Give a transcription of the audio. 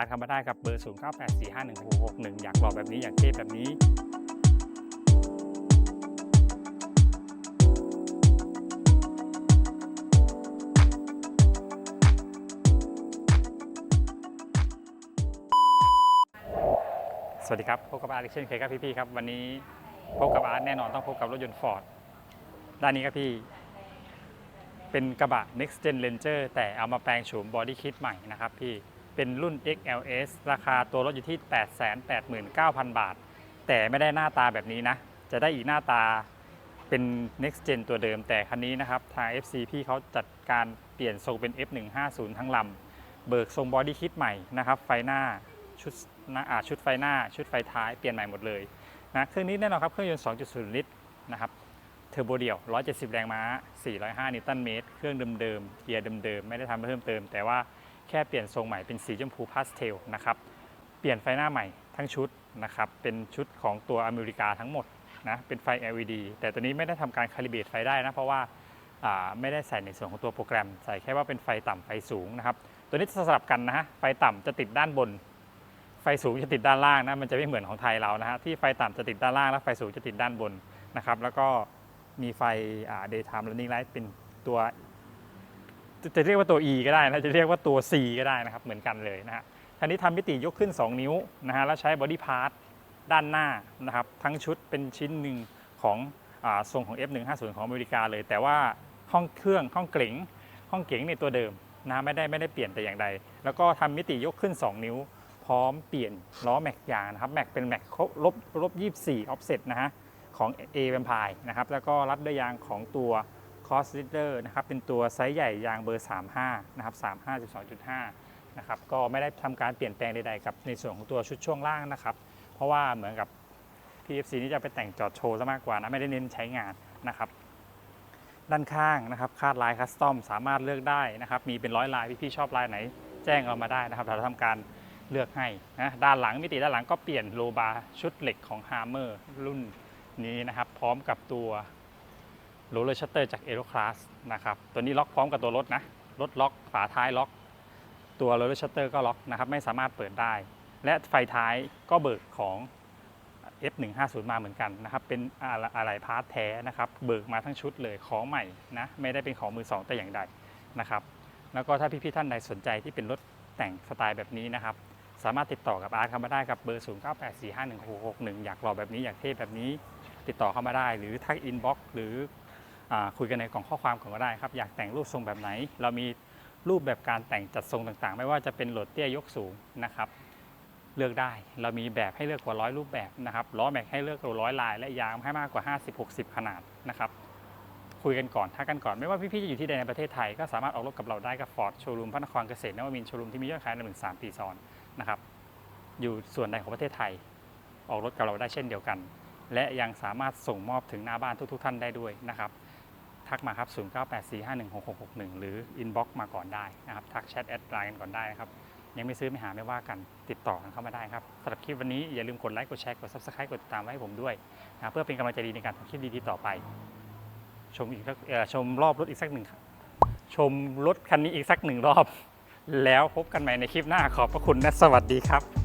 อาร์ตเข้ามาได้กับเบอร์ 0 9 8 4 5 1 6 6 1อยากหล่อแบบนี้อยากเท่แบบนี้สวัสดีครับพบกับอาร์ตเช่นเคยครับพี่ๆครับวันนี้พบกับอาร์ตแน่นอนต้องพบกับรถยนต์ฟอร์ดด้านนี้ครับพี่ เป็นกระบะ Next Gen Ranger แต่เอามาแปลงโฉมบอดี้คิดใหม่นะครับพี่ เป็นรุ่น XLS ราคาตัวรถอยู่ที่ 889,000 บาท แต่ไม่ได้หน้าตาแบบนี้นะ จะได้อีกหน้าตาเป็น Next Gen ตัวเดิม แต่คันนี้นะครับ ทาง FC พี่เขาจัดการเปลี่ยนทรงเป็น F150 ทั้งลำ เบิกทรงบอดี้คิดใหม่นะครับ ไฟหน้าชุดน้าอ่าชุดไฟหน้า ชุดไฟท้ายเปลี่ยนใหม่หมดเลยนะเครื่องนี้แน่นอนครับ เครื่องยนต์ 2.0 ลิตรนะครับเทอร์โบเดี่ยว 170 แรงม้า 405 นิวตันเมตร เครื่องเดิมๆ เกียร์เดิมๆ ไม่ได้ทำเพิ่มเติม แต่ว่า แค่เปลี่ยนทรงใหม่เป็นสีชมพูพาสเทลนะครับ เปลี่ยนไฟหน้าใหม่ทั้งชุดนะครับ เป็นชุดของตัวอเมริกาทั้งหมดนะ เป็นไฟ LED แต่ตัวนี้ไม่ได้ทำการคาลิเบตไฟได้นะ เพราะว่าไม่ได้ใส่ในส่วนของตัวโปรแกรม ใส่แค่ว่าเป็นไฟต่ำไฟสูงนะครับ ตัวนี้จะสลับกันนะฮะ ไฟต่ำจะติดด้านบน ไฟสูงจะติดด้านล่างนะ มันจะไม่เหมือนของไทยเรานะฮะ ที่ไฟต่ำจะติดด้านล่างแล้วไฟสูงจะติดด้านบนนะครับ แล้วก็มีไฟ daytime running light เป็นตัว จะเรียกว่าตัว E ก็ได้นะจะเรียกว่าตัว C ก็ได้นะครับเหมือนกันเลยนะฮะคันนี้ทำมิติยกขึ้น 2 นิ้วนะฮะแล้วใช้บอดี้พาร์ทด้านหน้านะครับทั้งชุดเป็นชิ้นหนึ่งของอทรงของ F150 ของอเมริกาเลย แต่ว่าห้องเครื่องห้องเก๋งห้องเก๋งในตัวเดิมนะไม่ได้ไม่ได้เปลี่ยนแต่อย่างใด แล้วก็ทำมิติยกขึ้น 2 นิ้ว พร้อมเปลี่ยนล้อแม็กยางนะครับแม็กเป็นแม็กลบลบ24 offset นะฮะของ A v a m p i r e นะครับแล้วก็รัดด้วยยางของตัว Cross Leader นะครับเป็นตัวไซส์ใหญ่ยางเบอร์ 35 นะครับ 35 12.5 นะครับก็ไม่ได้ทำการเปลี่ยนแปลงใดๆกับในส่วนของตัวชุดช่วงล่างนะครับ เพราะว่าเหมือนกับ PFC นี่จะไปแต่งจอดโชว์ซะมากกว่านะไม่ได้เน้นใช้งานนะครับด้านข้างนะครับคาดลายคัสตอมสามารถเลือกได้นะครับ มีเป็นร้อยลายพี่ๆชอบลายไหน แจ้งเรามาได้นะครับ เราทำการเลือกให้นะด้านหลังมิติด้านหลังก็เปลี่ยนโลบาร์ชุดเหล็กของ Hammer รุ่นนี้นะครับ พร้อมกับตัว โรลเลอร์ชัตเตอร์จาก Aero c l a s นะครับ ตัวนี้ล็อกพร้อมกับตัวรถนะ รถล็อก ฝาท้ายล็อก ตัวโรลเลอร์ชัตเตอร์ก็ล็อกนะครับ ไม่สามารถเปิดได้ และไฟท้ายก็เบิกของ F150 มาเหมือนกันนะครับ เป็นอะไรพาร์ทแท้นะครับ เบิกมาทั้งชุดเลย ของใหม่นะ ไม่ได้เป็นของมือสองแต่อย่างใดนะครับ แล้วก็ถ้าพี่ๆท่านใดสนใจที่เป็นรถแต่งสไตล์แบบนี้นะครับ สามารถติดต่อกับอาร์ตเข้ามาได้กับเบอร์ 0 9 8 4 5 1 6 6 1อยากหล่อแบบนี้อยากเท่แบบนี้ ติดต่อเข้ามาได้ หรือทักอินบ็อกซ์หรือ คุยกันในกล่องข้อความก่อนก็ได้ครับ อยากแต่งรูปทรงแบบไหน เรามีรูปแบบการแต่งจัดทรงต่างๆ ไม่ว่าจะเป็นโหลดเตี้ยยกสูงนะครับ เลือกได้ เรามีแบบให้เลือกกว่าร้อยรูปแบบนะครับ ล้อแม็กให้เลือกกว่าร้อยลาย และยางให้มากกว่า 50-60 ขนาดนะครับคุยกันก่อนทักกันก่อน ไม่ว่าพี่ๆจะอยู่ที่ใดในประเทศไทย ก็สามารถออกรถกับเราได้กับฟอร์ดโชว์รูมพระนครเกษตรนวมินทร์โชว์รูมที่มียอดขายในหนึ่งสามปีซ้อนนะครับอยู่ส่วนใดของประเทศไทย ออกรถกับเราได้เช่นเดียวกัน และยังสามารถส่งมอบถึงหน้าบ้านทุก ๆ ท่านได้ด้วยนะครับ ทักมาครับ 0984516661 หรือ inbox มาก่อนได้นะครับ ทักแชทแอดไลน์กันก่อนได้นะครับ ยังไม่ซื้อไม่หาไม่ว่ากันติดต่อกันเข้ามาได้ครับสำหรับคลิปวันนี้อย่าลืมกดไลค์กดแชร์กด subscribe กดติดตามไว้ให้ผมด้วยนะเพื่อเป็นกำลังใจดีในการทำคลิปดีๆต่อไป ชมอีกสักชมรอบรถอีกสักหนึ่งครับชมรถคันนี้อีกสักหนึ่งรอบ แล้วพบกันใหม่ในคลิปหน้าขอบพระคุณและสวัสดีครับ